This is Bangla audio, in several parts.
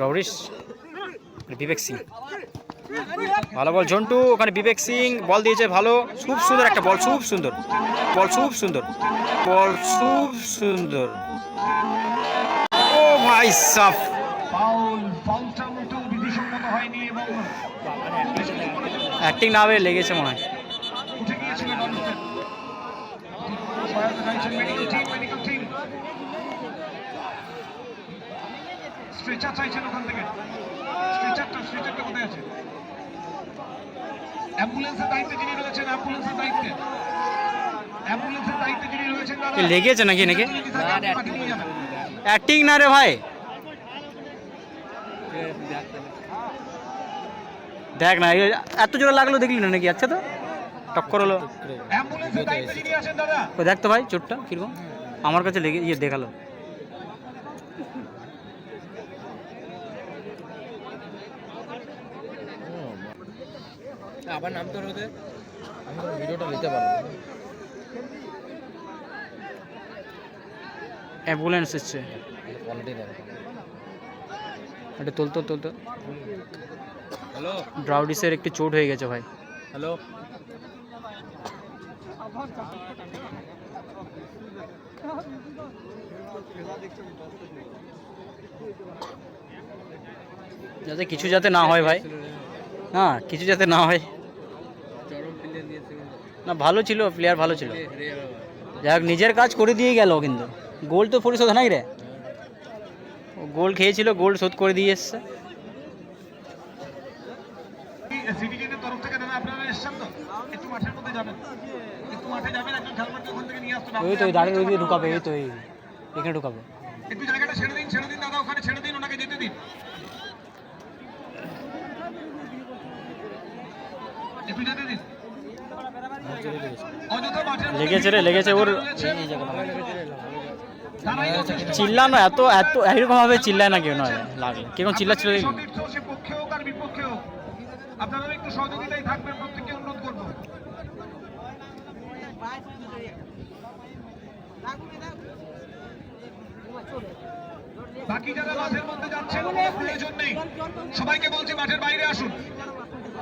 গৌরিশ বিবেক সিং। ভালো বল ঝন্টু ওখানে বিবেক সিং বল দিয়েছে ভালো। খুব সুন্দর একটা বল খুব সুন্দর। বল খুব সুন্দর। বল খুব সুন্দর। ও ভাই সাফ। অ্যাক্টিং না হয়ে লেগেছে মনে হয়। স্ট্রেচার চাইছেন ওখান থেকে। স্ট্রেচারটা স্ট্রেচারটা কোথায় আছে? অ্যাম্বুলেন্সের দায়িত্বে যিনি রয়েছেন অ্যাম্বুলেন্সের দায়িত্বে। অ্যাম্বুলেন্সের দায়িত্বে যিনি রয়েছেন লেগেছে নাকি নাকি। অ্যাক্টিং না রে ভাই। দেখ না এত জোরে লাগল দেখলি না নাকি? আচ্ছা তো টক্কর হলো। দেখ তো ভাই চোটটা কীরকম? আমার কাছে লেগে ইয়ে দেখাল। আবার নাম তোর ওদের আমি ভিডিওটা নিতে পারব অ্যাম্বুলেন্স এসছে। কোয়ালিটি এটা তুলতো তুলতো হ্যালো। ব্রাউডিসের একটু চোট হয়ে গেছে ভাই। হ্যালো। যাতে কিছু যাতে না হয় ভাই। না কিছু যাতে না হয়। না, ভালো ছিল প্লেয়ার ভালো ছিল। যাই হোক, নিজের কাজ করে দিয়ে গেল কিন্তু। গোল তো পরিশোধ নাই রে? গোল খেয়েছিল, গোল শোধ করে দিয়ে এসছে। ওই তো দাঁড়িয়ে ঢুকাবে, এই তো, এই। এখানে ঢুকাবে। লেগেছে রে, লেগেছে ওর চিল্লানো এত এত এরকম ভাবে চিল্লায় না কেউ নয় লাগলে কীরকম চিল্লাচ্ছিল করব বাকি যারা মাঠের মধ্যে যাচ্ছেন সবাইকে বলছি মাঠের বাইরে আসুন।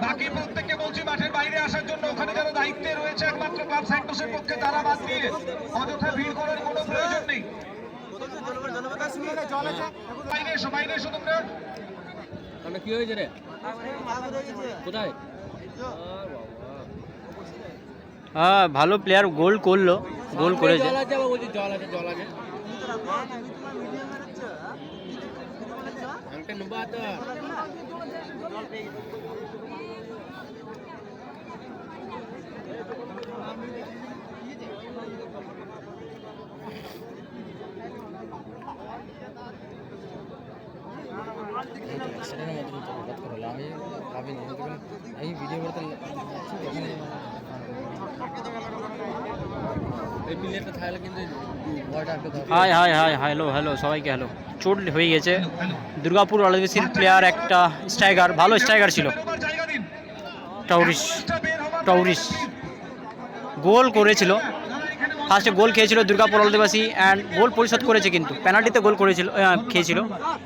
বাকি প্রত্যেককে বলছি মাঠের বাইরে আসার জন্য ওখানে যারা দায়িত্বে রয়েছে একমাত্র ক্লাব স্যান্টোসের পক্ষে তারা বাদ দিয়ে অযথা ভিড় করার কোনো প্রয়োজন নেই। বাইরে এসো বাইরে এসো তোমরা কি হয়েছে রে? কোথায়? হ্যাঁ ভালো প্লেয়ার গোল করল গোল করেছে। জল আছে জল আছে নুবা তো আমি ভাবিনি, আমি ভিডিও করতে hi hi hi hello hello সবাইকে হ্যালো চোট হয়ে গেছে। দুর্গাপুর অলবেসির প্লেয়ার একটা স্ট্রাইকার ভালো স্ট্রাইকার ছিল। টাউরিস টাউরিস গোল করেছিল। ফার্স্টে গোল খেয়েছিল দুর্গাপুর অলদেবাসী অ্যান্ড গোল পরিশোধ করেছে কিন্তু। পেনাল্টিতে গোল করেছিল খেয়েছিল।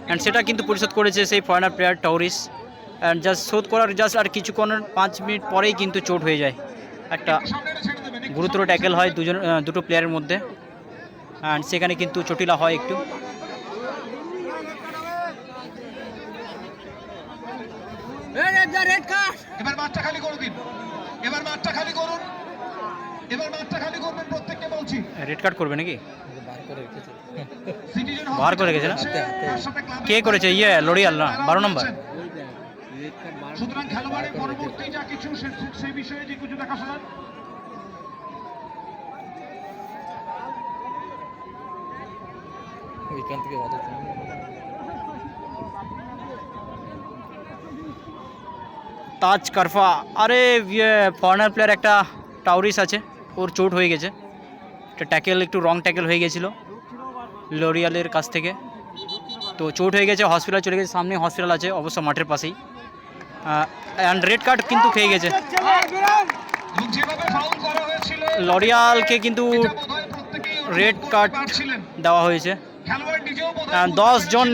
অ্যান্ড সেটা কিন্তু পরিশোধ করেছে সেই ফরেনার প্লেয়ার টাউরিস অ্যান্ড জাস্ট শোধ করার জাস্ট আর কিছুক্ষণ পাঁচ মিনিট পরেই কিন্তু চোট হয়ে যায়। একটু গুরুতর ট্যাকেল হয় দুজন দুটো প্লেয়ারের মধ্যে। অ্যান্ড সেখানে কিন্তু চটিলা হয় একটু। এবার মাঠটা খালি করে দিন। এবার মাঠটা খালি করুন। এবার মাঠটা খালি করবেন প্রত্যেককে বলছি। রেড কার্ড করবে নাকি? বার করে রেখেছে। সিটিজেন বার করে রেখেছে না? কে করেছে? ইয়ে লরিয়াল না? বারো নম্বর? সুতরাং খেলোয়াড়ের পরবর্তী যা কিছু সেই বিষয়ে যে কিছু দেখাশোনা ওইখান থেকে তাজ কারফা। আরে ইয়ে ফরেনার প্লেয়ার একটা টাউরিস আছে। ওর চোট হয়ে গেছে। একটা ট্যাকেল একটু রং ট্যাকেল হয়ে গেছিল লরিয়ালের কাছ থেকে। তো চোট হয়ে গেছে হসপিটাল চলে গেছে সামনে হসপিটাল আছে, অবশ্য মাঠের পাশেই। অ্যান্ড রেড কার্ড কিন্তু খেয়ে গেছে। লরিয়ালকে কিন্তু রেড কার্ড দেওয়া হয়েছে। দশ জন